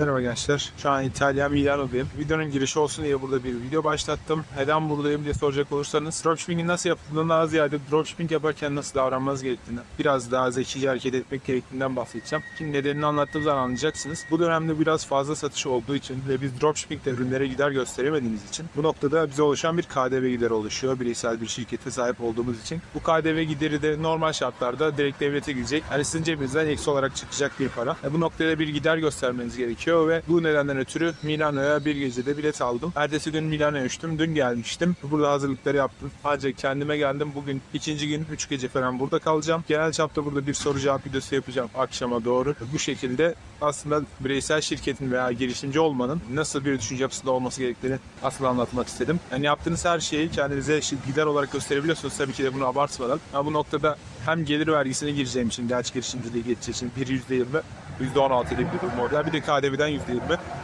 Merhaba gençler. Şu an İtalya Milano'dayım. Videonun girişi olsun diye burada bir video başlattım. Neden buradayım diye soracak olursanız dropshipping'in nasıl yapıldığından daha ziyade dropshipping yaparken nasıl davranmanız gerektiğini, biraz daha zekice hareket etmek gerektiğinden bahsedeceğim. Şimdi nedenini anlattığım zaman anlayacaksınız. Bu dönemde biraz fazla satış olduğu için ve biz dropshipping'de ürünlere gider gösteremediğimiz için bu noktada bize oluşan bir KDV gideri oluşuyor. Bireysel bir şirkete sahip olduğumuz için. Bu KDV gideri de normal şartlarda direkt devlete gidecek. Yani sizin cebinizden eksi olarak çıkacak bir para. E, bu noktada bir gider göstermeniz gerekiyor ve bu nedenden ötürü Milano'ya bir gecede bilet aldım. Ertesi gün Milano'ya uçtum. Dün gelmiştim. Burada hazırlıkları yaptım. Ancak kendime geldim. Bugün ikinci gün 3 gece falan burada kalacağım. Genel çapta burada bir soru cevap videosu yapacağım akşama doğru. Bu şekilde aslında bireysel şirketin veya girişimci olmanın nasıl bir düşünce yapısında olması gerektiğini asıl anlatmak istedim. Yani yaptığınız her şeyi kendinize gider olarak gösterebiliyorsunuz. Tabii ki de bunu abartmadan. Ama bu noktada hem gelir vergisine gireceğim için, gerçi girişimciliğe geçeceğim için bir %20, %16 ile bir durum orada. Bir de KDV'den %20.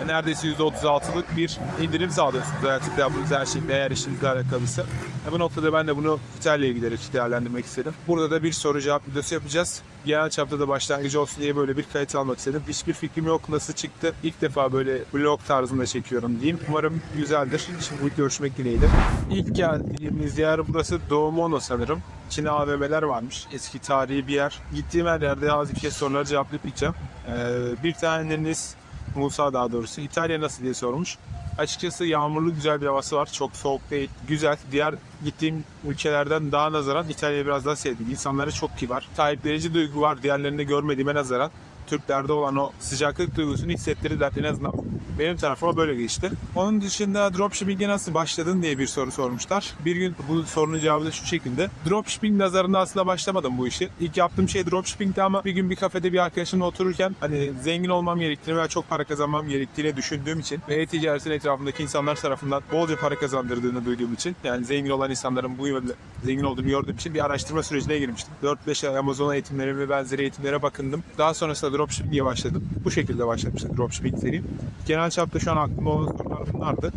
Yani neredeyse %36'lık bir indirim sağlıyorsunuz hayatınızda yaptığınız her şeyde eğer işinizle alakalıysa. Yani bu noktada ben de bunu İtalya'ya giderek değerlendirmek istedim. Burada da bir soru cevap videosu yapacağız. Genel çapta da başlangıcı olsun diye böyle bir kayıt almak istedim. Hiçbir fikrim yok nasıl çıktı. İlk defa böyle vlog tarzında çekiyorum diyeyim. Umarım güzeldir. Şimdi görüşmek dileğiyle. İlk geldiğimiz yer burası Doğu Mono sanırım. İçine AVM'ler varmış. Eski tarihi bir yer. Gittiğim her yerde az bir kez soruları cevaplayıp gideceğim. Ee, bir taneniz Musa daha doğrusu İtalya nasıl diye sormuş. Açıkçası yağmurlu güzel bir havası var. Çok soğuk değil. Güzel. Diğer gittiğim ülkelerden daha nazaran İtalya'yı biraz daha sevdim. İnsanları çok kibar. Sahiplenici duygu var. Diğerlerinde görmediğime nazaran. Türklerde olan o sıcaklık duygusunu hissettirdiler en azından benim tarafıma böyle geçti. Onun dışında dropshipping'e nasıl başladın diye bir soru sormuşlar. Bir gün bu sorunun cevabı da şu şekilde. Dropshipping nazarında aslında başlamadım bu işi. İlk yaptığım şey dropshipping'ti ama bir gün bir kafede bir arkadaşımla otururken hani zengin olmam gerektiğini veya çok para kazanmam gerektiğini düşündüğüm için ve e-ticaretin etrafındaki insanlar tarafından bolca para kazandırdığını duyduğum için yani zengin olan insanların bu yönde zengin olduğunu gördüğüm için bir araştırma sürecine girmiştim. 4-5 ay Amazon eğitimleri ve benzeri eğitimlere bakındım. Daha sonrasında dropshipping'e başladım. Bu şekilde başlamıştım dropshipping serim. Genel çapta şu an aklımda olan sorular bunlardı.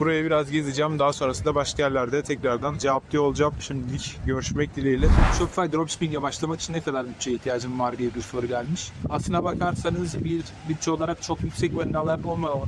Buraya biraz gezeceğim. Daha sonrasında başka yerlerde tekrardan cevaplıyor olacağım. Şimdilik görüşmek dileğiyle. Shopify Dropshipping'e başlamak için ne kadar bütçeye ihtiyacım var diye bir soru gelmiş. Aslına bakarsanız bir bütçe olarak çok yüksek meblağlar olmadan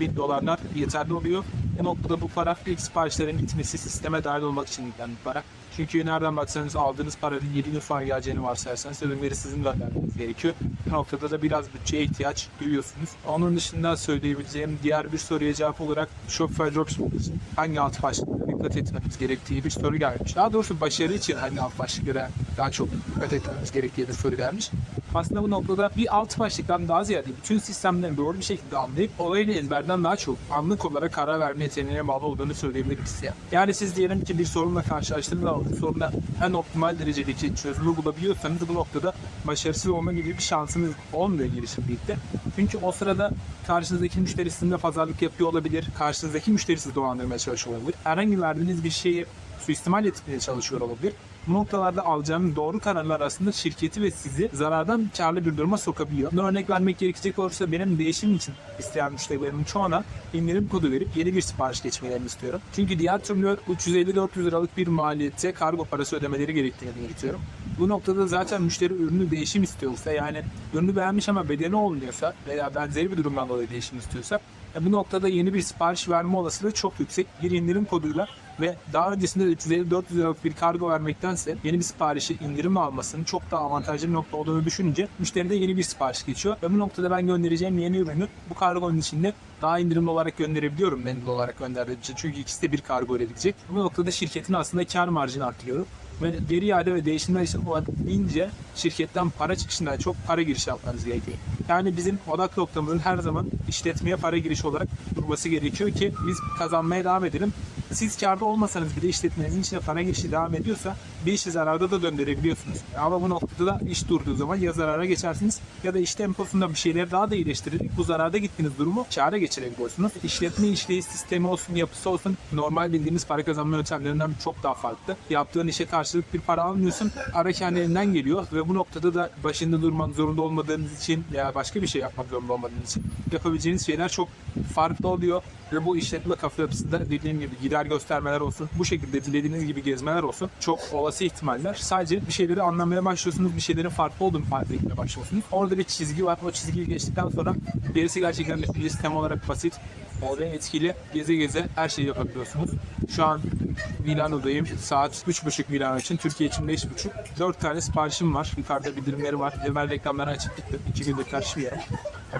1000 dolarlar yeterli oluyor. Bu noktada bu para ilk siparişlerin gitmesi sisteme dahil olmak için gidilen para. Çünkü nereden baksanız aldığınız paranın 7 gün sonra geleceğini varsayarsanız ürünleri sizin göndermeniz gerekiyor. Bu noktada da biraz bütçeye ihtiyaç duyuyorsunuz. Onun dışında söyleyebileceğim diğer bir soruya cevap olarak Shopify Dropshipping için hangi alt başlıklara dikkat etmemiz gerektiği bir soru gelmiş. Daha doğrusu başarı için hangi alt başlıklara daha çok dikkat etmemiz gerektiği bir soru gelmiş. Aslında bu noktada bir alt başlıktan daha ziyade bütün sistemlerin doğru bir şekilde anlayıp olayını ezberden daha çok anlık olarak karar verme yeteneğine bağlı olduğunu söyleyebiliriz ya. Yani siz diyelim ki bir sorunla karşılaştığınız zaman bu soruna en optimal derecedeki çözümü bulabiliyorsanız bu noktada başarısız olma gibi bir şansınız olmuyor girişimcilikte. Çünkü o sırada karşınızdaki müşteri sizinle pazarlık yapıyor olabilir. Karşınızdaki müşteri sizi dolandırmaya çalışıyor olabilir. Herhangi verdiğiniz bir şeyi suistimal etmeye çalışıyor olabilir. Bu noktalarda alacağınız doğru kararlar aslında şirketi ve sizi zarardan karlı bir duruma sokabiliyor. Bir örnek vermek gerekecek olursa benim değişim için isteyen müşterilerimin çoğuna indirim kodu verip yeni bir sipariş geçmelerini istiyorum. Çünkü diğer türlü 350-400 liralık bir maliyette kargo parası ödemeleri gerektiğini belirtiyorum. Bu noktada zaten müşteri ürünü değişim istiyorsa yani ürünü beğenmiş ama bedeni olmuyorsa veya benzeri bir durumdan dolayı değişim istiyorsa bu noktada yeni bir sipariş verme olasılığı çok yüksek. Bir indirim koduyla ve daha öncesinde 350-400 liralık bir kargo vermektense yeni bir siparişi indirim almasının çok daha avantajlı bir nokta olduğunu düşününce müşteri de yeni bir sipariş geçiyor. Ve bu noktada ben göndereceğim yeni ürünü bu kargonun içinde daha indirimli olarak gönderebiliyorum bendil olarak gönderdiğim. Çünkü ikisi de bir kargo ile gidecek. Bu noktada şirketin aslında kar marjını artırıyorum ve geri iade ve değişimler için olabildiğince şirketten para çıkışından çok para girişi yapmanız gerekiyor. Yani bizim odak noktamızın her zaman işletmeye para girişi olarak durması gerekiyor ki biz kazanmaya devam edelim. Siz karda olmasanız bile işletmenizin içine para girişi devam ediyorsa bir işi zararda da döndürebiliyorsunuz. Ama bu noktada da iş durduğu zaman ya zarara geçersiniz ya da iş temposunda bir şeyleri daha da iyileştirerek bu zararda gittiğiniz durumu kâra geçirebiliyorsunuz. İşletme işleyiş sistemi olsun, yapısı olsun normal bildiğimiz para kazanma yöntemlerinden çok daha farklı. Yaptığın işe karşılık bir para almıyorsun. Ara kendi elinden geliyor ve bu noktada da başında durman zorunda olmadığınız için veya başka bir şey yapmak zorunda olmadığınız için yapabileceğiniz şeyler çok farklı oluyor. Ve bu işletme kafa yapısında dediğim gibi gider yer göstermeler olsun, bu şekilde dilediğiniz gibi gezmeler olsun. Çok olası ihtimaller. Sadece bir şeyleri anlamaya başlıyorsunuz, bir şeylerin farklı olduğunu fark etmeye başlıyorsunuz. Orada bir çizgi var. O çizgiyi geçtikten sonra gerisi gerçekten bir sistem olarak basit. Orada etkili geze geze her şeyi yapabiliyorsunuz. Şu an Milano'dayım. Saat 3.30 Milano için. Türkiye için 5.30. 4 tane siparişim var. Yukarıda bildirimleri var. Hemen reklamları açıp gittim. 2 günde karşı bir yere.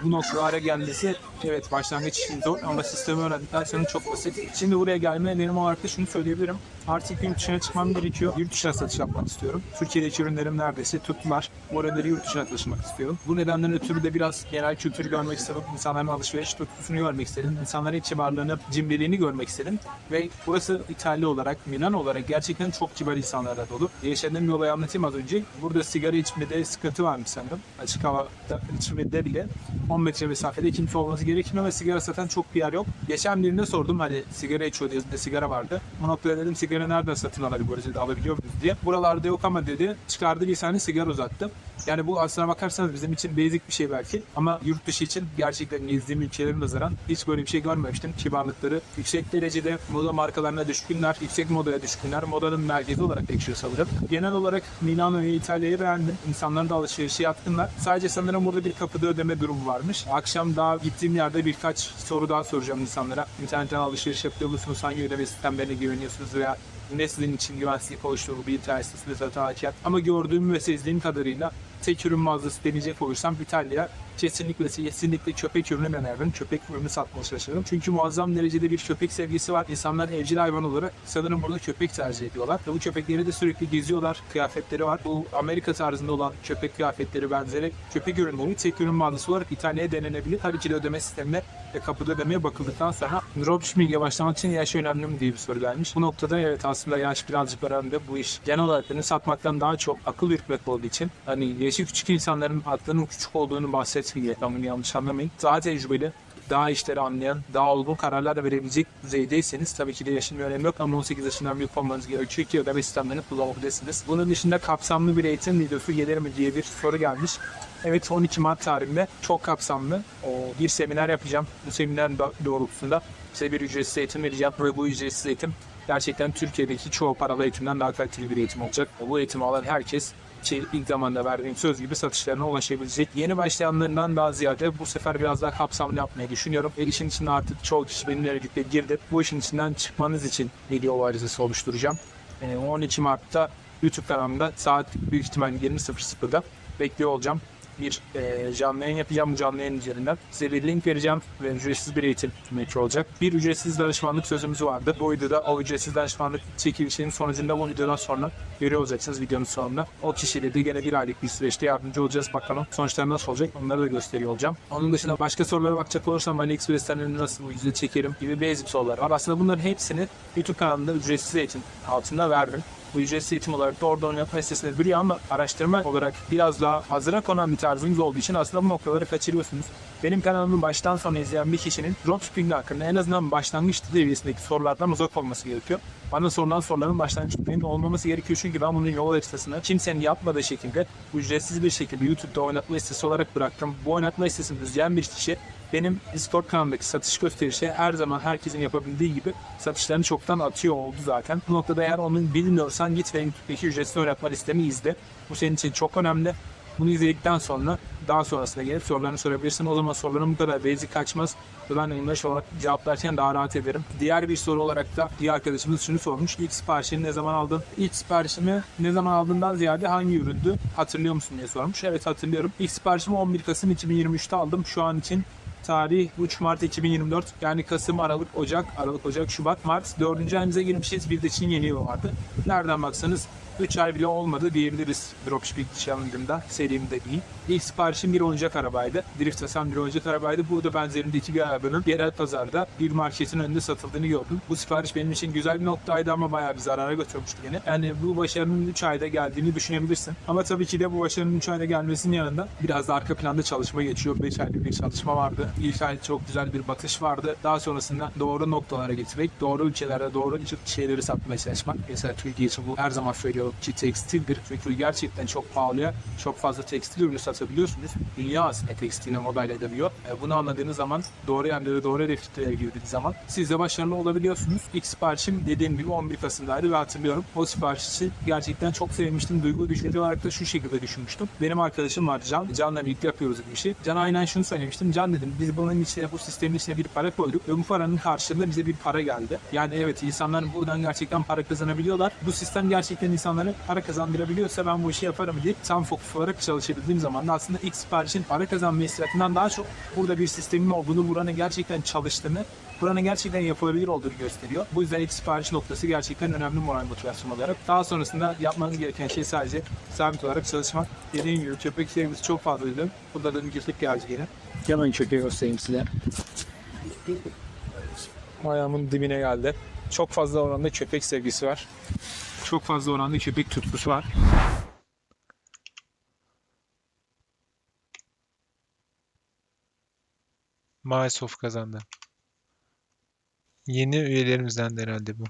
Bu noktalara gelmesi evet başlangıç için zor ama sistemi öğrendikten sonra çok basit. Şimdi buraya gelme nedenim olarak da şunu söyleyebilirim. Artık yurt dışına çıkmam gerekiyor. Yurt dışına satış yapmak istiyorum. Türkiye'deki ürünlerim neredeyse tuttular. Ürünleri yurt dışına taşımak istiyorum. Bu nedenden ötürü de biraz genel kültürü görmek istedim. İnsanların alışveriş tutkusunu görmek istedim. İnsanların iç kibarlığını, cimriliğini görmek istedim. Ve burası İtalya olarak, Milan olarak gerçekten çok kibar insanlarla dolu. Yaşadığım bir olayı anlatayım az önce. Burada sigara içmede sıkıntı varmış sanırım. Açık havada içmede bile 10 metre mesafede kimse olması gerekmiyor ve sigara satan çok bir yer yok. Geçen birine sordum hani sigara içiyor diye sigara vardı. O noktada dedim sigara nereden satın alabiliyoruz dedi alabiliyor muyuz diye. Buralarda yok ama dedi çıkardı bir tane sigara uzattı. Yani bu aslına bakarsanız bizim için basic bir şey belki ama yurt dışı için gerçekten gezdiğim ülkelerin nazaran hiç böyle bir şey görmemiştim. Kibarlıkları yüksek derecede moda markalarına düşkünler, yüksek modaya düşkünler, modanın merkezi olarak geçiyor sanırım. Genel olarak Milano'yu, İtalya'yı beğendim. İnsanların da alışverişe yatkınlar. Sadece sanırım burada bir kapıda ödeme durumu varmış. Akşam daha gittiğim yerde birkaç soru daha soracağım insanlara. İnternetten alışveriş yapıyor musunuz? Hangi ödeme sistemlerine güveniyorsunuz veya ne sizin için güvensizlik oluşturur bir internet sitesinde zaten. Ama gördüğüm ve sezdiğim kadarıyla tek ürün mağazası deneyecek olursam İtalya kesinlikle kesinlikle köpek ürünü öneririm. Köpek ürünü satmaya çalışırım. Çünkü muazzam derecede bir köpek sevgisi var. İnsanlar evcil hayvan olarak sanırım burada köpek tercih ediyorlar. Ve bu köpekleri de sürekli geziyorlar. Kıyafetleri var. Bu Amerika tarzında olan köpek kıyafetleri benzeri köpek ürünleri tek ürün mağazası olarak İtalya'ya denenebilir. Ki de ödeme sistemine ve kapıda ödemeye bakıldıktan sonra dropshipping'e başlamak için yaş önemli mi diye bir soru gelmiş. Bu noktada evet aslında yaş birazcık önemli. Bu iş genel olarak ürünü satmaktan daha çok akıl yürütmek olduğu için hani yaşı küçük insanların aklının küçük olduğunu bahsetmiyor. Tamam yanlış anlamayın. Daha tecrübeli, daha işleri anlayan, daha olgun kararlar verebilecek düzeydeyseniz tabii ki de yaşın bir önemi yok ama 18 yaşından büyük olmanız gerekiyor ki ödeme sistemlerini kullanabilirsiniz. Bunun dışında kapsamlı bir eğitim videosu gelir mi diye bir soru gelmiş. Evet 12 Mart tarihinde çok kapsamlı bir seminer yapacağım. Bu seminer do- doğrultusunda size bir ücretsiz eğitim vereceğim ve bu ücretsiz eğitim gerçekten Türkiye'deki çoğu paralı eğitimden daha kaliteli bir eğitim olacak. Bu eğitimi alan herkes ki ilk zamanda verdiğim söz gibi satışlarına ulaşabilecek. Yeni başlayanlarından daha ziyade bu sefer biraz daha kapsamlı yapmayı düşünüyorum. Ve işin içine artık çoğu kişi benimle birlikte girdi. Bu işin içinden çıkmanız için video varizesi oluşturacağım. Ee, 12 Mart'ta YouTube kanalımda saat büyük ihtimal 20.00'da bekliyor olacağım. Bir e, canlı yayın yapacağım bu canlı yayın üzerinden. Size bir link vereceğim ve ücretsiz bir eğitim metro olacak. Bir ücretsiz danışmanlık sözümüz vardı. Bu videoda o ücretsiz danışmanlık çekilişinin sonucunda bu videodan sonra görüyor olacaksınız videonun sonunda. O kişiyle de gene bir aylık bir süreçte yardımcı olacağız. Bakalım sonuçları nasıl olacak onları da gösteriyor olacağım. Onun dışında başka sorulara bakacak olursam AliExpress'ten ürünü nasıl bu yüzde çekerim gibi basic sorular var. Aslında bunların hepsini YouTube kanalımda ücretsiz eğitim altında verdim. Bu ücretsiz eğitim olarak da oradan yapma sitesinde duruyor ama araştırma olarak biraz daha hazıra konan bir tarzınız olduğu için aslında bu noktaları kaçırıyorsunuz. Benim kanalımı baştan sona izleyen bir kişinin dropshipping hakkında en azından başlangıç seviyesindeki sorulardan uzak olması gerekiyor. Bana sorulan soruların başlangıç düzeyinde olmaması gerekiyor çünkü ben bunun yol haritasını kimsenin yapmadığı şekilde ücretsiz bir şekilde YouTube'da oynatma listesi olarak bıraktım. Bu oynatma listesini izleyen bir kişi benim Discord kanalındaki satış gösterişi her zaman herkesin yapabildiği gibi satışlarını çoktan atıyor oldu zaten. Bu noktada eğer onun bilmiyorsan git ve YouTube'daki ücretsiz oynatma listemi izle. Bu senin için çok önemli. Bunu izledikten sonra daha sonrasında gelip sorularını sorabilirsin. O zaman soruların bu kadar basic kaçmaz ve ben English olarak cevaplarken daha rahat ederim. Diğer bir soru olarak da bir arkadaşımız şunu sormuş. İlk siparişini ne zaman aldın? İlk siparişimi ne zaman aldığından ziyade hangi üründü? Hatırlıyor musun diye sormuş. Evet hatırlıyorum. İlk siparişimi 11 Kasım 2023'te aldım. Şu an için Tarih 3 Mart 2024. Yani Kasım, Aralık, Ocak, Aralık, Ocak, Şubat, Mart. Dördüncü ayımıza girmişiz. Bir de Çin yeni yılı vardı. Nereden baksanız 3 ay bile olmadı diyebiliriz dropshipping challenge'ımda, serimde değil. İlk siparişim bir oyuncak arabaydı. Drift Hasan bir oyuncak arabaydı. Burada benzerinde iki bir arabanın yerel pazarda bir marketin önünde satıldığını gördüm. Bu sipariş benim için güzel bir noktaydı ama bayağı bir zarara götürmüştü beni. Yani bu başarının 3 ayda geldiğini düşünebilirsin. Ama tabii ki de bu başarının 3 ayda gelmesinin yanında biraz da arka planda çalışma geçiyor. 5 aylık bir çalışma vardı. İlk ay çok güzel bir batış vardı. Daha sonrasında doğru noktalara getirmek, doğru ülkelerde doğru şeyleri satmaya çalışmak. Mesela Türkiye için bu her zaman söylüyorum ki tekstildir. Çünkü gerçekten çok pahalıya çok fazla tekstil ürünü satabiliyorsunuz. Dünya aslında tekstiline modayla edemiyor. E, bunu anladığınız zaman doğru yerlere doğru hedeflere girdiğiniz zaman siz de başarılı olabiliyorsunuz. İlk siparişim dediğim gibi 11 Kasım'daydı ve hatırlıyorum. O siparişi gerçekten çok sevmiştim. Duygu düşünce olarak da şu şekilde düşünmüştüm. Benim arkadaşım var Can. Can'la birlikte yapıyoruz bu işi. Can'a aynen şunu söylemiştim. Can dedim biz bunun içine bu sistemin içine bir para koyduk ve bu paranın karşılığında bize bir para geldi. Yani evet insanlar buradan gerçekten para kazanabiliyorlar. Bu sistem gerçekten insanlara para kazandırabiliyorsa ben bu işi yaparım diye tam fokus olarak çalışabildiğim zaman da aslında ilk siparişin para kazanma hissiyatından daha çok burada bir sistemin olduğunu, buranın gerçekten çalıştığını, buranın gerçekten yapılabilir olduğunu gösteriyor. Bu yüzden ilk sipariş noktası gerçekten önemli moral motivasyon olarak. Daha sonrasında yapmanız gereken şey sadece sabit olarak çalışmak. Dediğim gibi köpek sevgisi çok fazlaydı. Burada da bir köpek geldi yine. Hemen köpeği göstereyim size. Ayağımın dibine geldi. Çok fazla oranda köpek sevgisi var. Çok fazla oranda köpek tutkusu var. Maalesef kazandı. Yeni üyelerimizden de herhalde bu.